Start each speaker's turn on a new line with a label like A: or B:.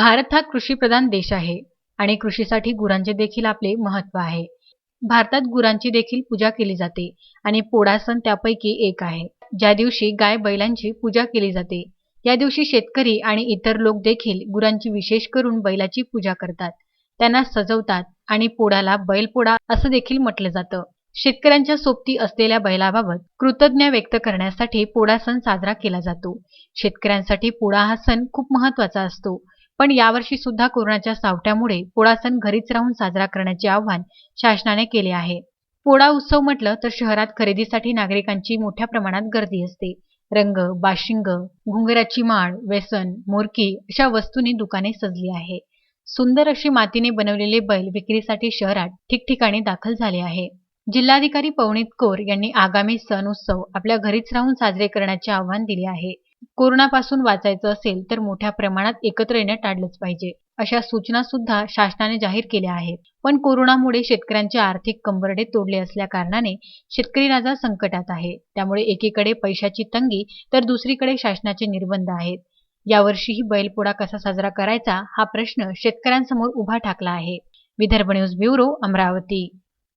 A: भारत हा कृषीप्रधान देश आहे आणि कृषीसाठी गुरांचे देखील आपले महत्त्व आहे. भारतात गुरांची देखील पूजा केली जाते आणि पोळा सण त्यापैकी एक आहे. ज्या दिवशी गाय बैलांची पूजा केली जाते या दिवशी शेतकरी आणि इतर लोक देखील गुरांची विशेष करून बैलाची पूजा करतात. त्यांना सजवतात आणि पोळाला बैलपोळा असं देखील म्हटलं जातं. शेतकऱ्यांच्या सोबती असलेल्या बैलाबाबत कृतज्ञ व्यक्त करण्यासाठी पोळा सण साजरा केला जातो. शेतकऱ्यांसाठी पोळा हा सण खूप महत्त्वाचा असतो. पण यावर्षी सुद्धा कोरोनाच्या सावट्यामुळे पोळा सण घरीच राहून साजरा करण्याचे आवाहन शासनाने केले आहे. पोळा उत्सव म्हटलं तर शहरात खरेदीसाठी नागरिकांची मोठ्या प्रमाणात गर्दी असते. रंग बाशिंग घुंगराची माळ व्यसन मोरकी अशा वस्तूंनी दुकाने सजली आहे. सुंदर अशी मातीने बनवलेले बैल विक्रीसाठी शहरात ठिकठिकाणी दाखल झाले आहे. जिल्हाधिकारी पवनीत कौर यांनी आगामी सण उत्सव आपल्या घरीच राहून साजरे करण्याचे आवाहन दिले आहे. कोरोनापासून वाचायचं असेल तर मोठ्या प्रमाणात एकत्र येणं टाळलंच पाहिजे अशा सूचना सुद्धा शासनाने जाहीर केल्या आहेत. पण कोरोनामुळे शेतकऱ्यांचे आर्थिक कंबरडे तोडले असल्या कारणाने शेतकरी राजा संकटात आहे. त्यामुळे एकीकडे पैशाची तंगी तर दुसरीकडे शासनाचे निर्बंध आहेत. यावर्षीही बैलपोळा कसा साजरा करायचा हा प्रश्न शेतकऱ्यांसमोर उभा ठाकला आहे. Vidarbha news bureau Amravati.